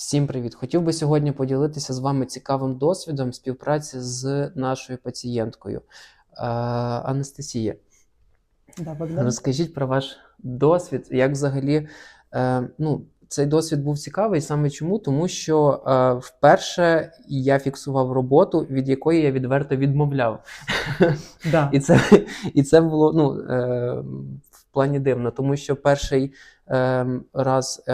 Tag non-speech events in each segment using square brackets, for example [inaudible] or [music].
Всім привіт! Хотів би сьогодні поділитися з вами цікавим досвідом співпраці з нашою пацієнткою. Е, Анастасія, Да, Богдан. розкажіть про ваш досвід, як взагалі е, ну, цей досвід був цікавий саме чому? Тому що е, вперше я фіксував роботу, від якої я відверто відмовляв. Да. І це, і це було ну, е, в плані дивно, тому що перший раз, е,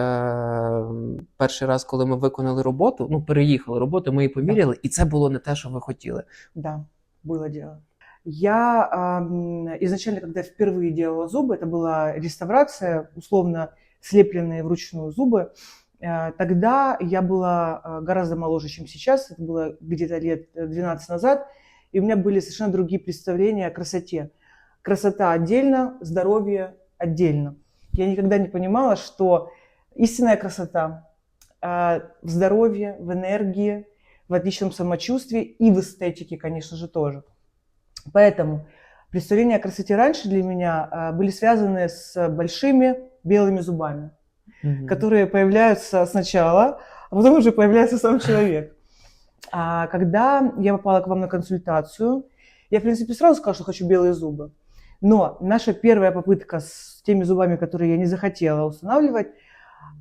перший раз, коли ми виконали роботу, ну, переїхали роботу, ми її поміряли, і це було не те, що ви хотіли. Да, было дело. Я ам, изначально, когда впервые делала зубы, это была реставрация, условно слепленные вручную зубы. Э, Тогда я была э, гораздо моложе, чем сейчас. Это было где-то лет э, 12 назад. И у меня были совершенно другие представления о красоте. Красота отдельно, здоровье отдельно. Я никогда не понимала, что истинная красота э, в здоровье, в энергии, в отличном самочувствии и в эстетике, конечно же, тоже. Поэтому представления о красоте раньше для меня а, были связаны с большими белыми зубами, Мгм. которые появляются сначала, а потом уже появляется сам человек. А когда я попала к вам на консультацию, я, в принципе, сразу сказала, что хочу белые зубы. Но наша первая попытка с теми зубами, которые я не захотела устанавливать,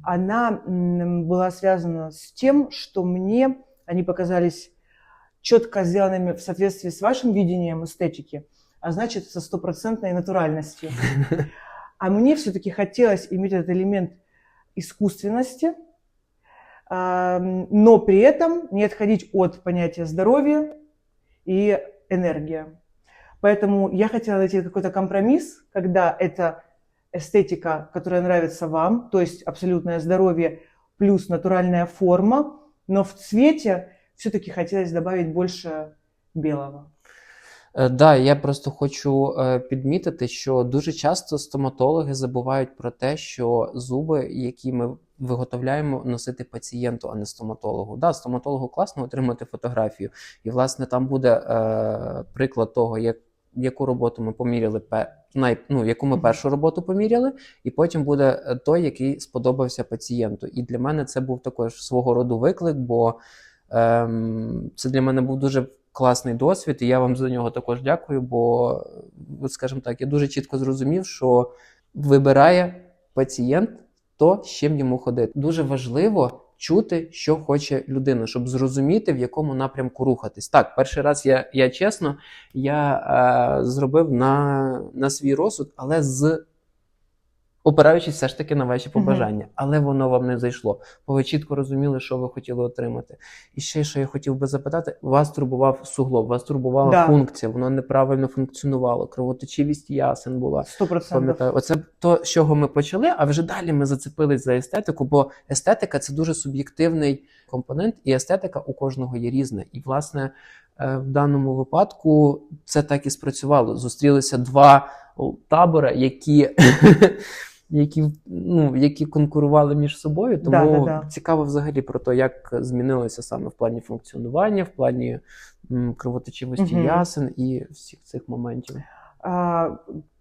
она была связана с тем, что мне они показались четко сделанными в соответствии с вашим видением эстетики, а значит, со стопроцентной натуральностью. [laughs] А мне все-таки хотелось иметь этот элемент искусственности, а, но при этом не отходить от понятия здоровья и энергия. Поэтому я хотела найти какой-то компромисс, когда это эстетика, которая нравится вам, то есть абсолютное здоровье плюс натуральная форма, но в цвете все-таки хотелось добавить больше белого. Е, Да, я просто хочу е, підмітити, що дуже часто стоматологи забувають про те, що зуби, які ми виготовляємо, носити пацієнту, а не стоматологу. Да, стоматологу класно отримати фотографію, і власне там буде е, приклад того, як яку роботу ми поміряли, ну, яку ми першу роботу поміряли, і потім буде е, той, який сподобався пацієнту. І для мене це був також свого роду виклик, бо ем, це для мене був дуже класний досвід, і я вам за нього також дякую. Бо, скажімо так, я дуже чітко зрозумів, що вибирає пацієнт то, з чим йому ходити. Дуже важливо чути, що хоче людина, щоб зрозуміти, в якому напрямку рухатись. Так, перший раз я, я чесно, я е, зробив на, на свій розсуд, але з. Опираючись все ж таки на ваші побажання, але воно вам не зайшло, бо ви чітко розуміли, що ви хотіли отримати. І ще що я хотів би запитати: вас турбував суглоб, вас турбувала Да. функція, воно неправильно функціонувало, кровоточивість ясен була. Сто процентов. Пам'ятаю, оце то, з чого ми почали, а вже далі ми зацепились за естетику, бо естетика це дуже суб'єктивний компонент, і естетика у кожного є різна. І, власне, е, в даному випадку це так і спрацювало. Зустрілися два табори, які. [laughs] Які, ну, які конкурували між собою, тому Да, да, да. цікаво взагалі про те, як змінилося саме в плані функціонування, в плані м, кровоточивості Мгм. ясен і всіх цих моментів. А,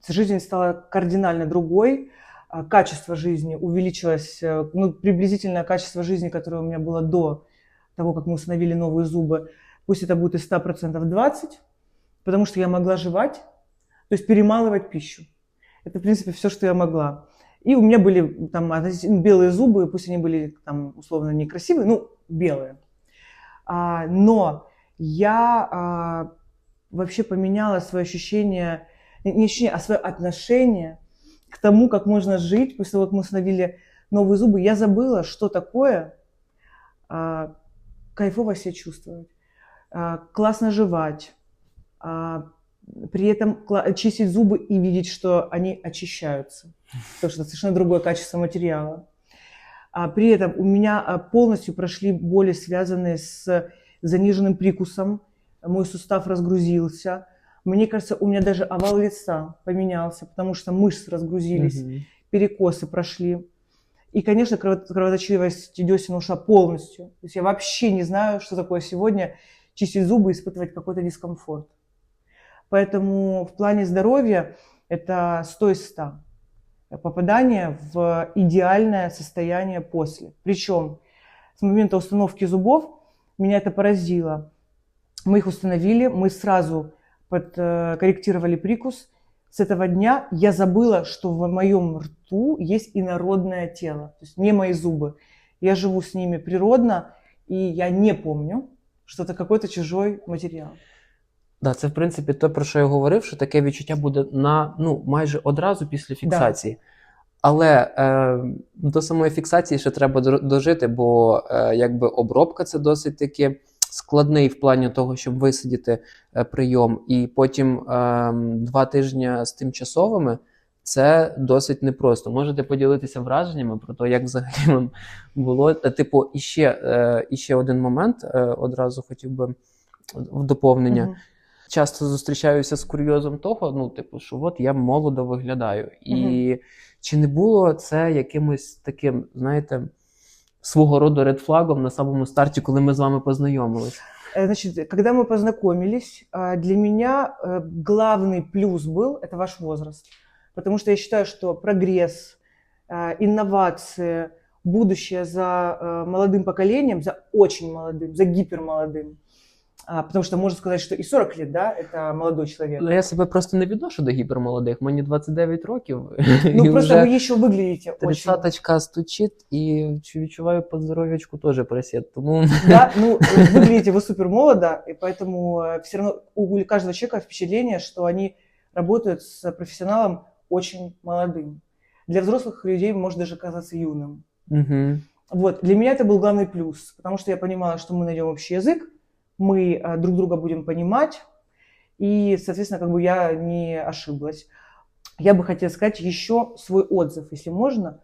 жизнь стала кардинально другой, а, качество жизни увеличилось, э, ну, приблизительное качество жизни, которое у меня было до того, как мы установили новые зубы, пусть это будет из 100% 20, потому что я могла жевать, то есть перемалывать пищу. Это, в принципе, все, что я могла. И у меня были там относительно белые зубы, пусть они были там условно некрасивые, ну, белые. А, но я а, вообще поменяла свое ощущение, не ощущение, а свое отношение к тому, как можно жить после того, как мы установили новые зубы. Я забыла, что такое а, кайфово себя чувствовать, а, классно жевать, а, при этом чистить зубы и видеть, что они очищаются, потому что это совершенно другое качество материала. А при этом у меня а, полностью прошли боли, связанные с заниженным прикусом, мой сустав разгрузился. Мне кажется, у меня даже овал лица поменялся, потому что мышцы разгрузились, Мгм. перекосы прошли. И, конечно, крово- кровоточивость десен ушла полностью. То есть я вообще не знаю, что такое сегодня чистить зубы и испытывать какой-то дискомфорт. Поэтому в плане здоровья это 100 из 100 попадание в идеальное состояние после. Причем момента установки зубов меня это поразило. Мы их установили, мы сразу подкорректировали прикус. С этого дня я забыла, что в моем рту есть инородное тело, то есть не мои зубы. Я живу с ними природно, и я не помню, что это какой-то чужой материал. Да, це в принципі те, про що я говорив, що таке відчуття буде на ну майже одразу після фіксації. Але е, до самої фіксації ще треба дожити, бо е, якби обробка це досить таки складний в плані того, щоб висидіти е, прийом, і потім е, два тижні з тимчасовими. Це досить непросто. Можете поділитися враженнями про те, як взагалі [laughs] вам було. Е, Типу, і ще, е, і ще один момент е, одразу хотів би в доповнення Мгм часто зустрічаюся з курйозом того, ну, типу, що от я молодо виглядаю. І чи не було це якимось таким, знаєте, свого роду редфлагом на самому старті, коли ми з вами познайомились? Э, Значит, когда мы познакомились, а, для меня э, главный плюс был это ваш возраст. Потому что я считаю, что прогресс, а, инновации, будущее за э, молодым поколением, за очень молодым, за гипермолодым. А, Потому что можно сказать, что и 40 лет, да, это молодой человек. Ну, Я себе просто не відношу до гіпермолодих. Мені 29 років, [laughs] Ну, і просто вже вы еще выглядите очень. тридцяточка стучить, і чу- відчуваю по здоров'ячку теж просід. Тому [laughs] Да, ну, э, выглядите вы супер молодо, и поэтому все равно у каждого человека впечатление, что они работают с профессионалом очень молодым. Для взрослых людей может даже казаться юным. угу. Вот, для меня это был главный плюс, потому что я понимала, что мы найдем общий язык, мы а, друг друга будем понимать, и, соответственно, как бы я не ошиблась. Я бы хотела сказать еще свой отзыв, если можно,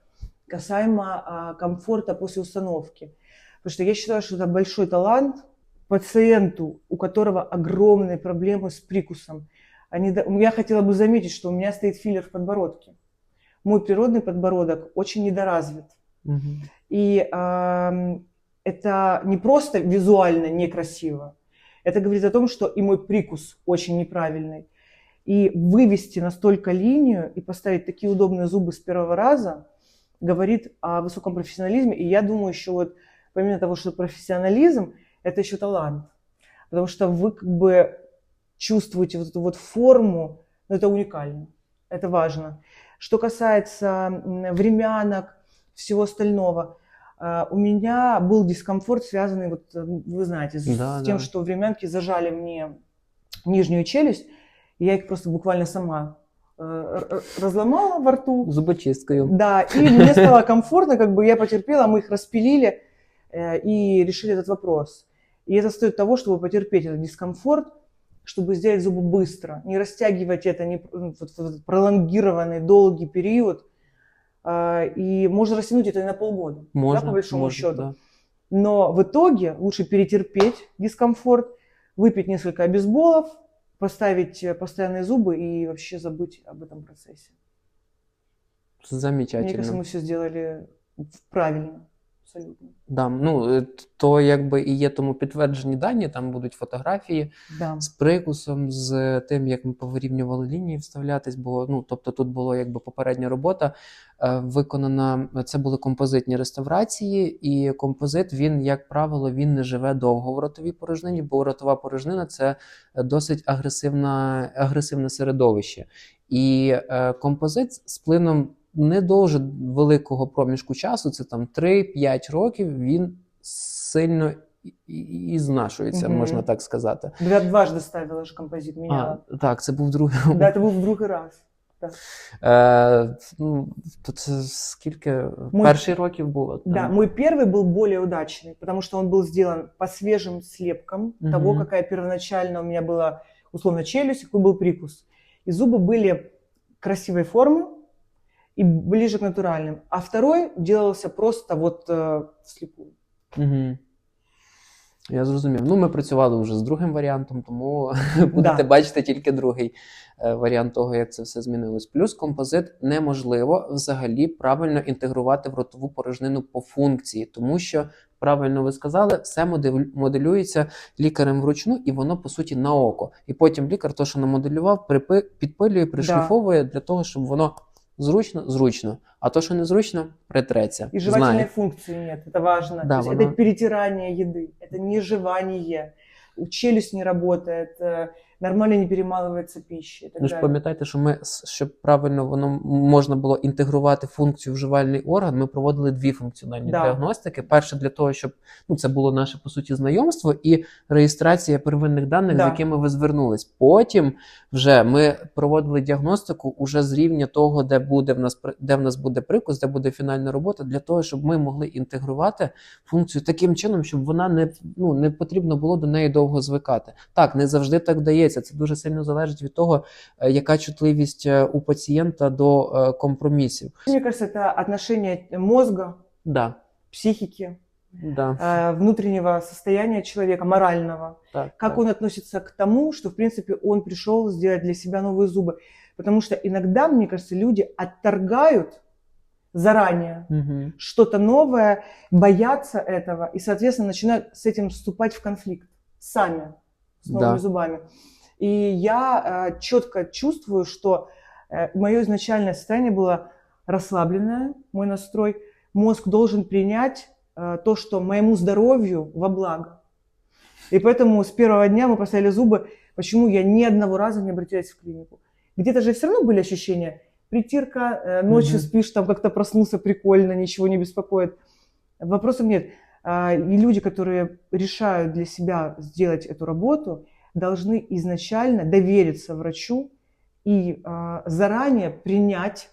касаемо а, комфорта после установки. Потому что я считаю, что это большой талант пациенту, у которого огромные проблемы с прикусом. Они, я хотела бы заметить, что у меня стоит филлер в подбородке. Мой природный подбородок очень недоразвит. Угу. И это не просто визуально некрасиво, это говорит о том, что и мой прикус очень неправильный. И вывести настолько линию и поставить такие удобные зубы с первого раза говорит о высоком профессионализме. И я думаю, еще вот помимо того, что профессионализм, это еще талант. Потому что вы как бы чувствуете вот эту вот форму, но это уникально, это важно. Что касается времянок, всего остального, у меня был дискомфорт, связанный, вот э, вы знаете, с, Да, с тем, да. что времянки зажали мне нижнюю челюсть, и я их просто буквально сама э, разломала во рту. Зубочисткою. Да, и мне стало комфортно, как бы я потерпела, мы их распилили э, и решили этот вопрос. И это стоит того, чтобы потерпеть этот дискомфорт, чтобы сделать зубы быстро, не растягивать это, не вот, вот пролонгированный долгий период. А, И можно растянуть это и на полгода, Можна, да, по большому можна, счету. да. Но в итоге лучше перетерпеть дискомфорт, выпить несколько обезболов, поставить э, постоянные зубы и вообще забыть об этом процессе. Мне Замечательно. кажется, мы все сделали правильно, абсолютно. Да, ну, е, то якби і є тому підтверджені дані, там будуть фотографії Да. з прикусом, з тим, як ми повирівнювали лінії вставлятись, бо ну, тобто тут було якби попередня робота е, виконана. Це були композитні реставрації, і композит він, як правило, він не живе довго в ротовій порожнині, бо ротова порожнина це досить агресивна, агресивне середовище. І е, композит з плином не дуже великого проміжку часу, це там 3-5 років, він сильно і, і, і знашується, Мгм. можна так сказати. Я дважды ставила же композит, А, меняла. так, це був другий. Да, это был в другой раз. Е, ну, то це скільки? Мой- Перший років було? там? Да, мой первый был более удачный, потому что он был сделан по свежим слепкам Мгм. того, какая первоначально у меня была условно челюсть, какой был прикус. И зубы были красивой формы и ближе к натуральным. А второй делался просто вот э, вслепую. Угу. Я зрозумів. Ну, ми працювали вже з другим варіантом, тому [laughs] будете Да. бачити тільки другий е, варіант того, як це все змінилось. Плюс композит неможливо взагалі правильно інтегрувати в ротову порожнину по функції, тому що правильно ви сказали, все моделюється лікарем вручну, і воно по суті на око. І потім лікар, то, що намоделював, припи- підпилює, пришліфовує для того, щоб воно Зручно, зручно. А то, що незручно, притреться. И жевательной Знає. функции нет, это важно. Да, воно- это перетирание еды, это не жевание, у- челюсть не работает, э, нормально не перемалывается пища. и так Ну ж пам'ятайте, що ми, щоб правильно воно можна було інтегрувати функцію в жувальний орган, ми проводили дві функціональні Да. діагностики. Перше для того, щоб ну це було наше по суті знайомство і реєстрація первинних даних, Да. з якими ви звернулись. Потім вже ми проводили діагностику уже з рівня того, де буде в нас де в нас буде прикус, де буде фінальна робота, для того, щоб ми могли інтегрувати функцію таким чином, щоб вона не ну не потрібно було до неї довго звикати. Так, не завжди так вдається. Це дуже сильно залежить від того, е, яка чутливість е, у пацієнта до е, компромісів. Мне кажется, это отношение мозга, Да, психики, да, э, внутреннего состояния человека, морального. так, Как так. он относится к тому, что, в принципе, он пришел сделать для себя новые зубы. Потому что иногда, мне кажется, люди отторгают заранее Мгм. что-то новое, боятся этого и, соответственно, начинают с этим вступать в конфликт сами, с новыми Да. зубами. И я четко чувствую, что мое изначальное состояние было расслабленное, мой настрой. Мозг должен принять э, то, что моему здоровью во благо. И поэтому с первого дня мы поставили зубы. Почему я ни одного раза не обратилась в клинику? Где-то же все равно были ощущения. Притирка, э, ночью Мгм. спишь, там как-то проснулся прикольно, ничего не беспокоит. Вопросов нет. А, И люди, которые решают для себя сделать эту работу, должны изначально довериться врачу и а, заранее принять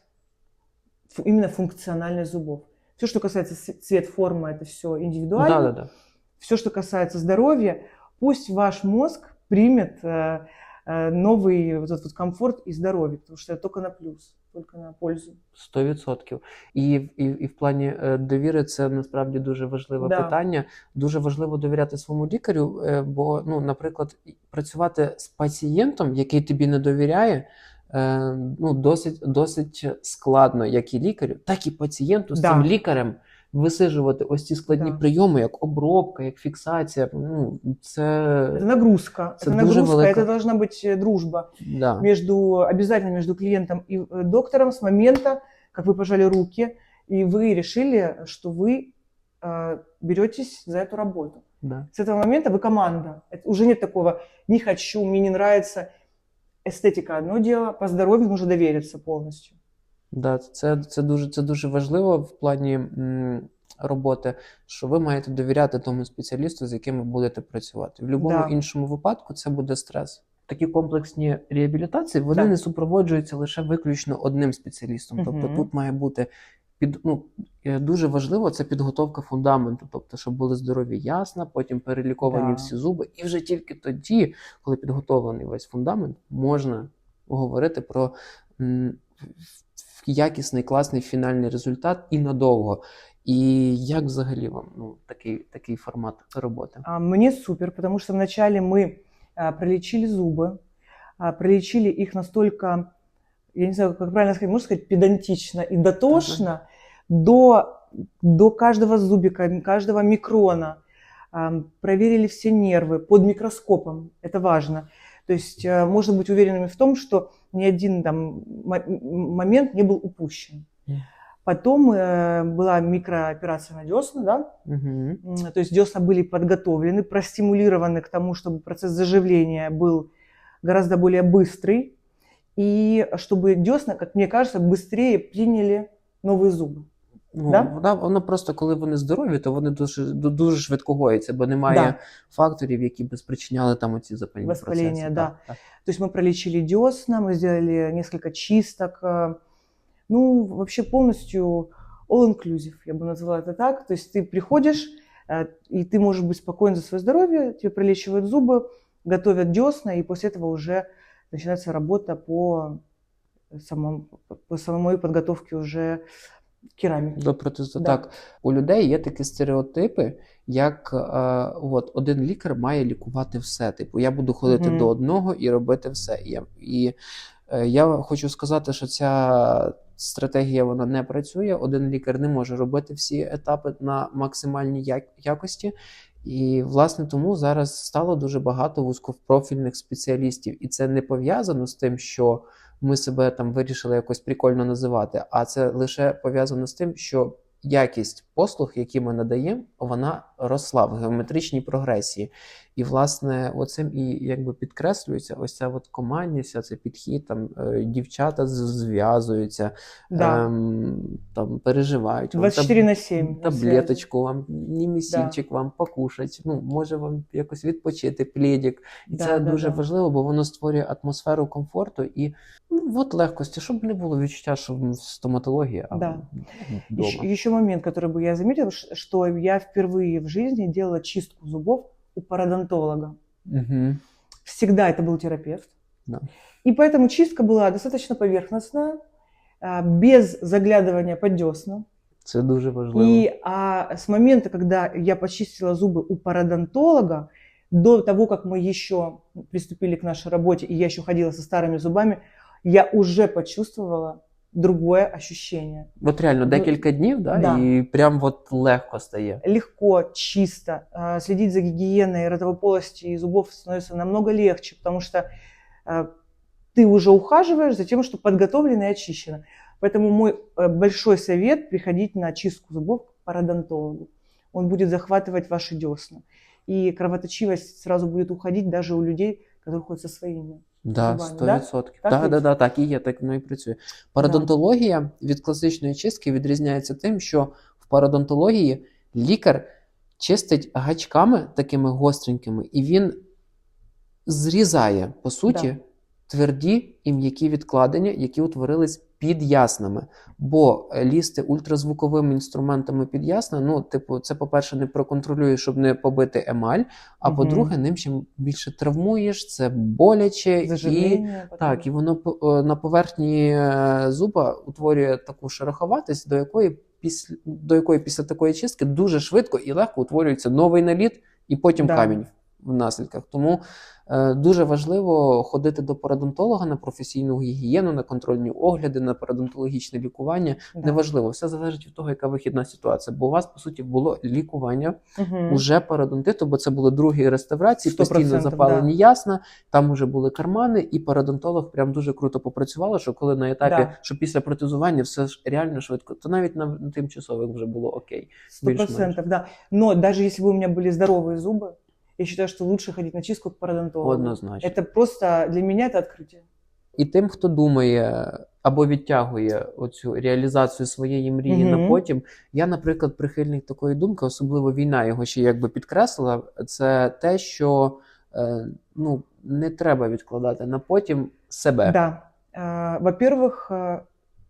фу- именно функциональность зубов. Все, что касается с- цвет, форма, это все индивидуально. Да, да, да. Все, что касается здоровья, пусть ваш мозг примет э, э, новый вот этот вот комфорт и здоровье, потому что это только на плюс, только на пользу. Сто відсотків. І, і, і в плані е, довіри це насправді дуже важливе Да. питання. Дуже важливо довіряти своєму лікарю, е, бо, ну, наприклад, працювати з пацієнтом, який тобі не довіряє, е, ну, досить, досить складно, як і лікарю, так і пацієнту з Да. цим лікарем Висижувати ось ці складні Да. прийоми, як обробка, як фіксація. Ну, це Это нагрузка. Это Это дуже нагрузка, велика. это должна быть э, дружба да. между, обязательно между клиентом и э, доктором с момента, как вы пожали руки, и вы решили, что вы э, беретесь за эту работу. Да. С этого момента вы команда. Это уже нет такого «не хочу», «мне не нравится». Эстетика одно дело, по здоровью нужно довериться полностью. Да, це, це, дуже, це дуже важливо в плані м, роботи, що ви маєте довіряти тому спеціалісту, з яким ви будете працювати. В будь-якому Да. іншому випадку це буде стрес. Такі комплексні реабілітації вони Так. не супроводжуються лише виключно одним спеціалістом. Тобто Мгм. тут має бути під ну е, дуже важливо це підготовка фундаменту, тобто, щоб були здорові ясна, потім переліковані Да. всі зуби, і вже тільки тоді, коли підготовлений весь фундамент, можна говорити про м, якісний, класний фінальний результат і надовго. І як взагалі вам ну, такий, такий формат роботи? А, Мне супер, потому что вначале мы а, пролечили зубы, а, пролечили их настолько, я не знаю, как правильно сказать, можно сказать, педантично и дотошно до, до каждого зубика, каждого микрона. А, Проверили все нервы под микроскопом, это важно. То есть а, можно быть уверенными в том, что ни один там мо- момент не был упущен. Потом э, была микрооперация на десна, да, Угу. То есть десна были подготовлены, простимулированы к тому, чтобы процесс заживления был гораздо более быстрый, и чтобы десна, как мне кажется, быстрее приняли новые зубы. Ну, Да? вона, воно просто, коли вони здорові, то вони дуже, ду- дуже швидко гояться, бо немає Да. факторів, які би спричиняли там оці запальні Воспалення, процеси. да. Так, так. То есть мы пролечили десна, мы сделали несколько чисток, э, ну, вообще полностью all-inclusive, я бы назвала это так. То есть ты приходишь, э, и ты можешь быть спокоен за свое здоровье, тебе пролечивают зубы, готовят десна, и после этого уже начинается работа по, самому, по самой подготовке уже керамики. До протезу. Да. Так, у людей є такі стереотипи, як е, от, один лікар має лікувати все. Типу, я буду ходити Мгм. до одного і робити все. І, я- і е, я хочу сказати, що ця стратегія вона не працює. Один лікар не може робити всі етапи на максимальній як- якості. І, власне, тому зараз стало дуже багато вузькопрофільних спеціалістів. І це не пов'язано з тим, що ми себе там вирішили якось прикольно називати, а це лише пов'язано з тим, що якість послуг, які ми надаємо, вона росла в геометричній прогресії. І, власне, оцим і якби підкреслюється ось ця от командність, цей підхід, там е, дівчата зв'язуються, Да. ем, там переживають. вам на 7. Таблеточку вам, німісільчик вам покушать, ну, може вам якось відпочити, плідік. І Да, це да, дуже да. важливо, бо воно створює атмосферу комфорту і ну, от легкості, щоб не було відчуття, що в стоматології, а Да. вдома. Еще, еще момент, который бы я заметила, ш- что я впервые в жизни делала чистку зубов у пародонтолога. Угу. Всегда это был терапевт. Да. И поэтому чистка была достаточно поверхностная, а, без заглядывания под десна. Це дуже важливо. И а, с момента, когда я почистила зубы у пародонтолога, до того, как мы еще приступили к нашей работе, и я еще ходила со старыми зубами, я уже почувствовала другое ощущение. От реально Ну, декілька днів, да, да. і прям от легко стає. Легко, чисто, а, следить за гигиеной ротовой полости и зубов становится намного легче, потому что а, ты уже ухаживаешь за тем, что подготовлено и очищено. Поэтому мой э, большой совет – приходить на чистку зубов к пародонтологу. Он будет захватывать ваши десна. И кровоточивость сразу будет уходить даже у людей, которые ходят со своими. Да, 100%. да? Так, да, да, да, так і є, так воно і працює. Парадонтологія від класичної чистки відрізняється тим, що в парадонтології лікар чистить гачками такими гостренькими, і він зрізає, по суті, Да. тверді і м'які відкладення, які утворились під яснами. Бо е, лізти ультразвуковими інструментами під ясна, ну, типу, це, по-перше, не проконтролюєш, щоб не побити емаль, а Мгм. по-друге, ним чим більше травмуєш, це боляче і. Так, і воно е, на поверхні е, зуба утворює таку шероховатість, до якої після до якої після такої чистки дуже швидко і легко утворюється новий наліт, і потім Да. камінь в наслідках. Тому е, дуже важливо ходити до парадонтолога на професійну гігієну, на контрольні огляди, на парадонтологічне лікування. Да. Неважливо, все залежить від того, яка вихідна ситуація. Бо у вас по суті було лікування Мгм. уже пародонтиту, бо це були другі реставрації, 100%, постійно запалені ясна, там уже були кармани, і пародонтолог прям дуже круто попрацювала, що коли на етапі, Да. що після протезування все ж реально швидко, то навіть на, на тимчасових вже було окей. Сто Больше-меньше. процентов, да. Но даже если бы у меня были здоровые зубы, я считаю, что лучше ходить на чистку к пародонтологу. Однозначно. Это просто для меня это открытие. І тим, хто думає або відтягує оцю реалізацію своєї мрії Мгм. на потім. Я, наприклад, прихильник такої думки, особливо війна його ще якби підкреслила. Це те, що е, ну не треба відкладати на потім себе. Да. А, Во-первых, а,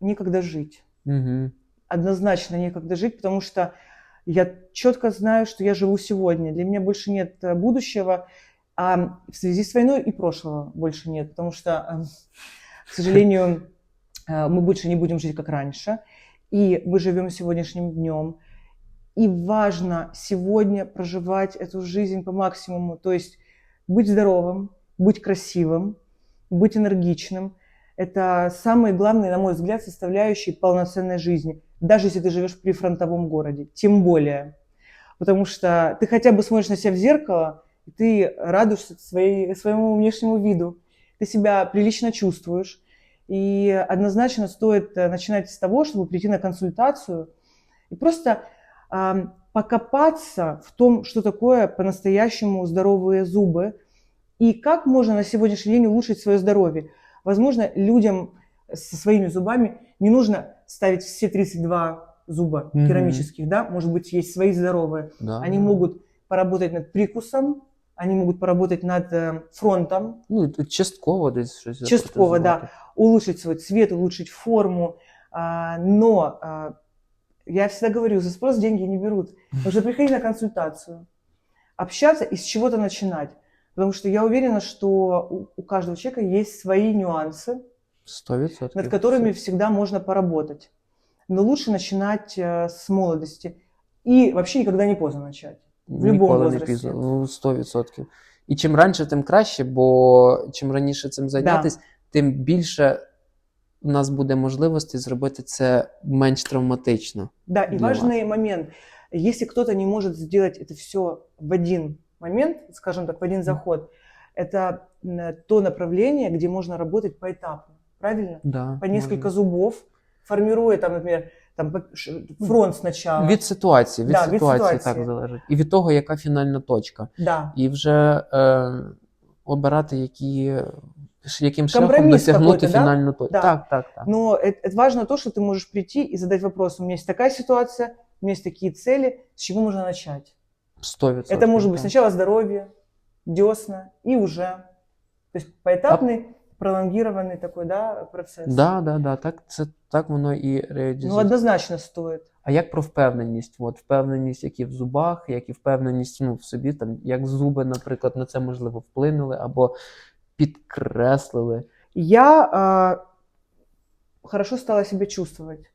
некогда жить. Угу. Однозначно некогда жить, потому что я четко знаю, что я живу сегодня. Для меня больше нет э, будущего, а в связи с войной и прошлого больше нет, потому что, э, к сожалению, э, мы больше не будем жить как раньше, и мы живем сегодняшним днем. И важно сегодня проживать эту жизнь по максимуму, то есть быть здоровым, быть красивым, быть энергичным. Это самые главные, на мой взгляд, составляющие полноценной жизни, даже если ты живешь в прифронтовом городе, тем более. Потому что ты хотя бы смотришь на себя в зеркало, и ты радуешься своей, своему внешнему виду, ты себя прилично чувствуешь. И однозначно стоит э, начинать с того, чтобы прийти на консультацию и просто ам, покопаться в том, что такое по-настоящему здоровые зубы и как можно на сегодняшний день улучшить свое здоровье. Возможно, людям со своими зубами не нужно ставить все 32 зуба Мгм. керамических, да, может быть, есть свои здоровые. Да. Они могут поработать над прикусом, они могут поработать над э, фронтом, Ну, тут частково щось. Частково, да. улучшить свой цвет, улучшить форму. А, Но а, я всегда говорю, за спрос деньги не берут. Нужно приходить на консультацию, общаться и с чего-то начинать. Потому что я уверена, что у- у каждого человека есть свои нюансы, Сто відсотків. над которыми всегда можно поработать. Но лучше начинать э, с молодости. И вообще никогда не поздно начать. в любому Ніколи не возрасті. пізно. Ну, сто відсотків. І чим раніше, тим краще, бо чим раніше цим зайнятися, тим більше у нас буде можливості зробити це менш травматично. Да, и Для важный момент. Если кто-то не может сделать это все в один момент, скажем так, в один заход, это м, то направление, где можно работать поэтапно. правильно? Да, По несколько можна. зубов, формируя там, например, там по- ш- фронт сначала. Від ситуації, від Да, від ситуації ситуації. так залежить. І від того, яка фінальна точка. Да. І вже е, обирати, які, яким шляхом Компроміс досягнути какой-то, да? фінальну точку. Да. Так, так, так. Но это, это важно то, что ты можешь прийти и задать вопрос. У меня есть такая ситуация, у меня есть такие цели, с чего можно начать? 100%. Это может быть так. сначала здоровье, десна и уже. То есть поэтапный, пролонгированный такой, да, процесс. Да, да, да, так, це, так воно і Ну, реалізується. однозначно стоит. А як про впевненість? От впевненість, як і в зубах, як і впевненість ну, в собі, там, як зуби, наприклад, на це можливо вплинули або підкреслили. Я а, хорошо стала себя чувствовать.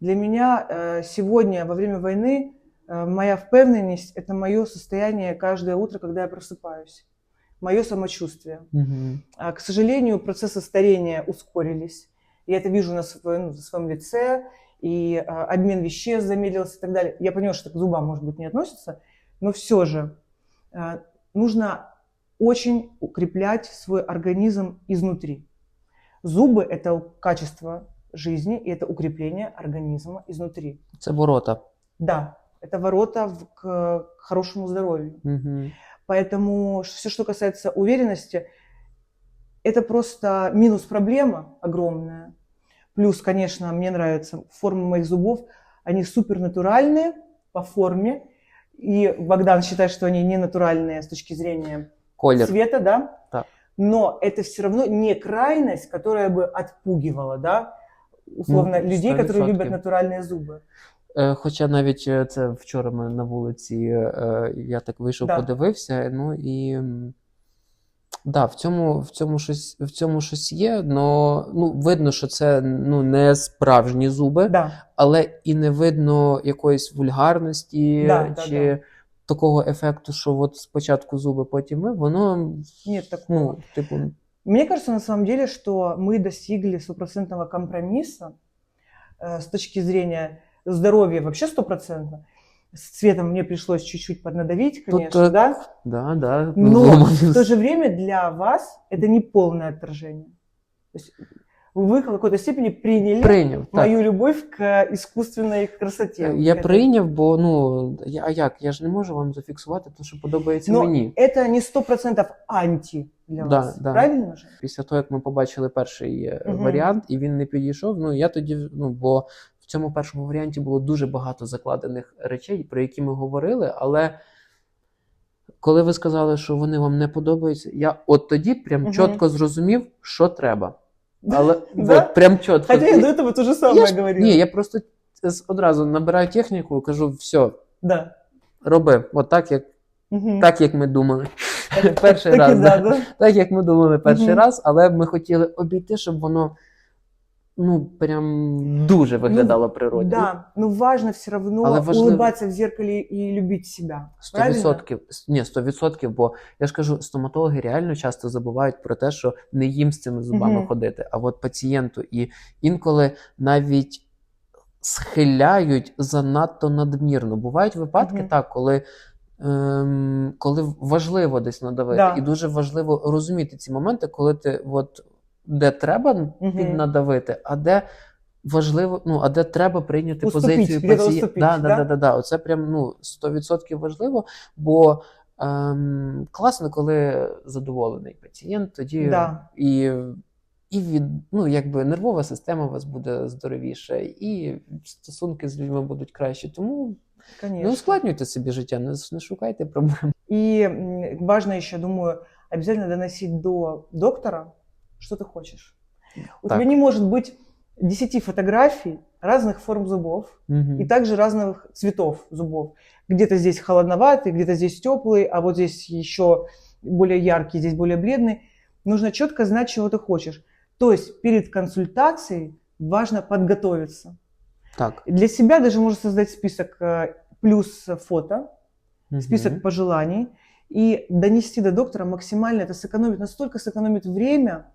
Для меня э, сегодня, во время войны, э, моя впевненность – это мое состояние каждое утро, когда я просыпаюсь. Мое самочувствие. Угу. А, К сожалению, процессы старения ускорились. Я это вижу на, своем, ну, на своем лице, и а, обмен веществ замедлился и так далее. Я понимаю, что это к зубам, может быть, не относится, но все же а, нужно очень укреплять свой организм изнутри. Зубы – это качество жизни, и это укрепление организма изнутри. Це ворота. Да, это ворота в- к, к хорошему здоровью. Угу. Поэтому все, что касается уверенности, это просто минус проблема огромная. Плюс, конечно, мне нравится форма моих зубов. Они супер натуральные по форме. И Богдан считает, что они не натуральные с точки зрения Колір. цвета, да? Да. Но это все равно не крайность, которая бы отпугивала, да? Условно, Ну, людей, которые 100%. любят натуральные зубы. Е, Хоча навіть е, це вчора ми на вулиці, е, я так вийшов, Да. подивився, ну і. Да, в цьому, в цьому щось, в цьому щось є, но ну, видно, що це ну, не справжні зуби, Да, але і не видно якоїсь вульгарності Да, да, чи такого ефекту, що от спочатку зуби, потім ми, воно нет такого. ну, типу, Мне кажется, на самом деле, что мы достигли стопроцентного компромисса э, с точки зрения здоровья вообще стопроцентно. С цветом мне пришлось чуть-чуть поднадавить, Тут, конечно, э, да. да, да, Но зломаний в то же время для вас это не полное отторжение. То есть вы в какой-то степени приняли прийняв. Так. мою любовь к искусственной красоте. Я Это- прийняв, бо ну я, а як? Я ж не можу вам зафіксувати те, що подобається Но мені. это не сто процентов анти для Да, вас, да. правильно же? Після того, як ми побачили перший е, Мгм. варіант, і він не підійшов. Ну я тоді, ну бо в цьому першому варіанті було дуже багато закладених речей, про які ми говорили. Але коли ви сказали, що вони вам не подобаються, я от тоді прям Мгм. чітко зрозумів, що треба. Але [laughs] Да? от, прям чітко. Хотя я до самое я ж- говорила. Ні, я просто одразу набираю техніку і кажу: все, Да. роби, от так, як Мгм. так, як ми думали. [laughs] Перший Так раз, и да. Так, як ми думали перший Мгм. раз, але ми хотіли обійти, щоб воно ну прям дуже виглядало природньо. Да, но важно все равно Але важливо- улыбаться в зеркале и любить себя. Правильно? відсотків. Ні, сто відсотків, бо я ж кажу, стоматологи реально часто забувають про те, що не їм з цими зубами Мгм. ходити, а от пацієнту. І інколи навіть схиляють занадто надмірно. Бувають випадки, Мгм. так, коли. Ем, коли важливо десь надавити, Да. і дуже важливо розуміти ці моменти, коли ти от де треба піднадавити, а де важливо, ну а де треба прийняти Уступіть, позицію пацієнта. Да, да, да? да, да, да. Оце прям ну 100% важливо, бо ем, класно, коли задоволений пацієнт, тоді Да. і, і від ну, якби нервова система у вас буде здоровіша, і стосунки з людьми будуть кращі. Тому Конечно. не ускладнюйте собі життя, не, не шукайте проблем. М, важно еще, думаю, обязательно доносить до доктора, что ты хочешь. У Так. тебя не может быть 10 фотографий разных форм зубов Мгм. и также разных цветов зубов. Где-то здесь холодноватый, где-то здесь теплый, а вот здесь еще более яркий, здесь более бледный. Нужно четко знать, чего ты хочешь. То есть перед консультацией важно подготовиться. Так. Для себя даже можно создать список э, плюс фото, Мгм. список пожеланий и донести до доктора максимально это сэкономит, настолько сэкономит время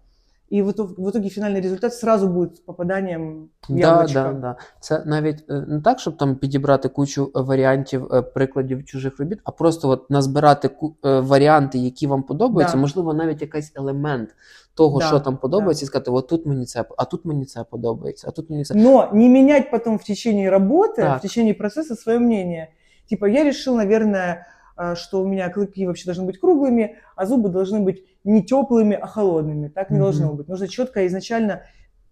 И в итоге, в итоге финальный результат сразу будет с попаданием в Да, яблочко. да, да. Це навіть е, не так, щоб там підібрати кучу е, варіантів е, прикладів чужих робіт, а просто от назбирати ку- е, варіанти, які вам подобаються, Да. можливо, навіть якийсь елемент того, Да, що там подобається, і сказати: от тут мені це, а тут мені це подобається, а тут мені це. Но не менять потом в течение работы, Так. в течение процесса свое мнение. Типа я решил, наверное, э, что у меня клыки вообще должны быть круглыми, а зубы должны быть не теплыми, а холодными. Так не Мгм. должно быть. Нужно четко изначально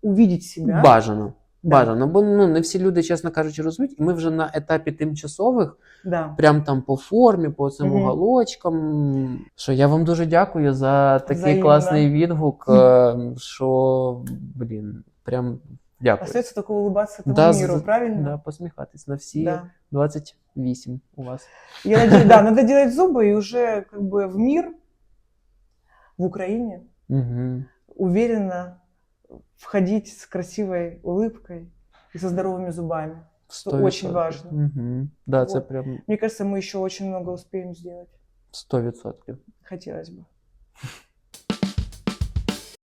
увидеть себя. Бажано. Да. Бажано, бо ну не всі люди, чесно кажучи, розуміють, і ми вже на етапі тимчасових, Да. прям там по формі, по цим Мгм. уголочкам. Що я вам дуже дякую за такий Взаємно. класний відгук. е, [laughs] Що блін, прям дякую. Остается только улыбаться этому Да, миру, за- правильно? Да, посміхатись на всі Да. 28 у вас. Я надеюсь, да, надо делать зубы и уже как бы в мир, в Украине, Угу. уверенно входить с красивой улыбкой и со здоровыми зубами. Что очень важно. Угу. Да, Вот. прям Мне кажется, мы еще очень много успеем сделать. 100%. Хотелось бы.